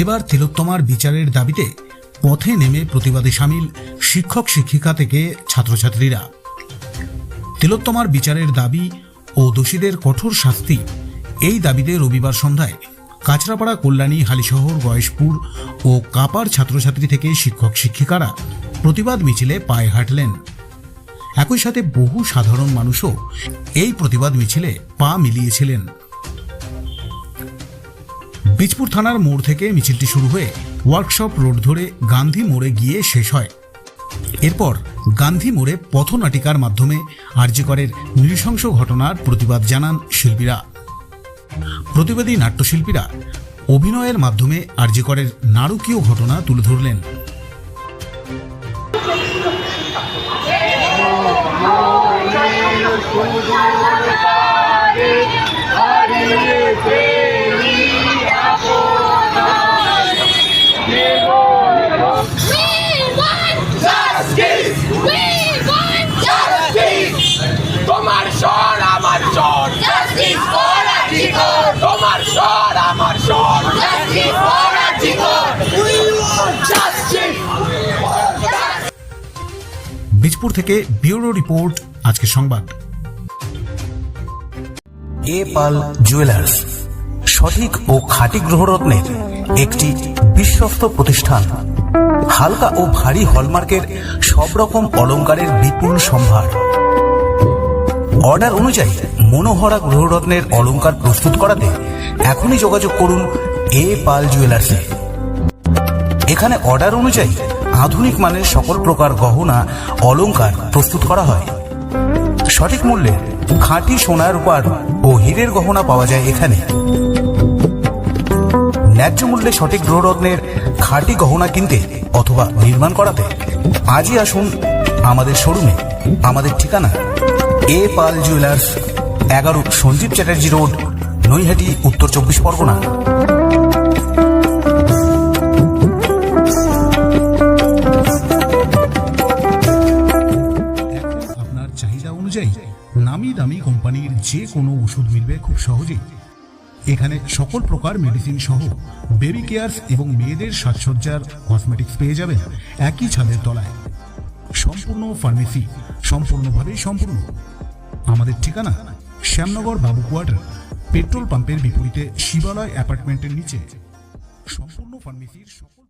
এবার তিলোত্তমার বিচারের দাবিতে পথে নেমে প্রতিবাদে সামিল শিক্ষক শিক্ষিকা থেকে ছাত্রছাত্রীরা। তিলোত্তমার বিচারের দাবি ও দোষীদের কঠোর শাস্তি এই দাবিতে রবিবার সন্ধ্যায় কাঁচরাপাড়া কল্যাণী হালিশহর গয়েশপুর ও কাপার ছাত্রছাত্রী থেকে শিক্ষক শিক্ষিকারা প্রতিবাদ মিছিলে পায়ে হাঁটলেন। একই সাথে বহু সাধারণ মানুষও এই প্রতিবাদ মিছিলে পা মিলিয়েছিলেন। বীজপুর থানার মোড় থেকে মিছিলটি শুরু হয়ে ওয়ার্কশপ রোড ধরে গান্ধী মোড়ে গিয়ে শেষ হয়। এরপর গান্ধী মোড়ে পথনাটিকার মাধ্যমে আর্যিকরের নৃশংস ঘটনার প্রতিবাদ জানান শিল্পীরা। প্রতিবাদী নাট্যশিল্পীরা অভিনয়ের মাধ্যমে আর্যিকরের নারকীয় ঘটনা তুলে ধরলেন। We Justice! বীজপুর থেকে ব্যুরো রিপোর্ট আজকের সংবাদ এ পাল জুয়েলার্স, সঠিক ও খাঁটি গ্রহরত্নের একটি বিশ্বস্ত প্রতিষ্ঠান হালকা ও ভারী হলমার্কের সব রকম অলংকারের বিপুল সম্ভার অর্ডার অনুযায়ী মনোহরা গ্রহরত্নের অলংকার প্রস্তুত করাতে এখনই যোগাযোগ করুন এ পাল জুয়েলার্সে। এখানে অর্ডার অনুযায়ী আধুনিক মানের সকল প্রকার গহনা, অলংকার প্রস্তুত করা হয়। সঠিক মূল্যে খাঁটি সোনার রূপার ও হীরের গহনা পাওয়া যায় এখানে। ন্যায্য মূল্যে সঠিক গ্রহরত্নের খাঁটি গহনা কিনতে অথবা নির্মাণ করাতে আজই আসুন আমাদের শোরুমে, আমাদের ঠিকানা এ পাল জুয়েলার্স, এগারো সঞ্জীব চ্যাটার্জি রোড, নৈহাটি, উত্তর চব্বিশ পরগনা। আপনার চাহিদা অনুযায়ী নামি দামি কোম্পানির যে কোনো ওষুধ মিলবে খুব সহজেই। এখানে সকল প্রকার মেডিসিন সহ বেবি কেয়ারস এবং মেয়েদের সাজসজ্জার কসমেটিক্স পেয়ে যাবেন একই ছাদের তলায়। সম্পূর্ণ ফার্মেসি সম্পূর্ণভাবে সম্পূর্ণ। আমাদের ঠিকানা শ্যামনগর বাবু কোয়ার্টার পেট্রোল পাম্পের বিপরীতে শিবালয় অ্যাপার্টমেন্টের নিচে। সম্পূর্ণ ফার্মেসির সকল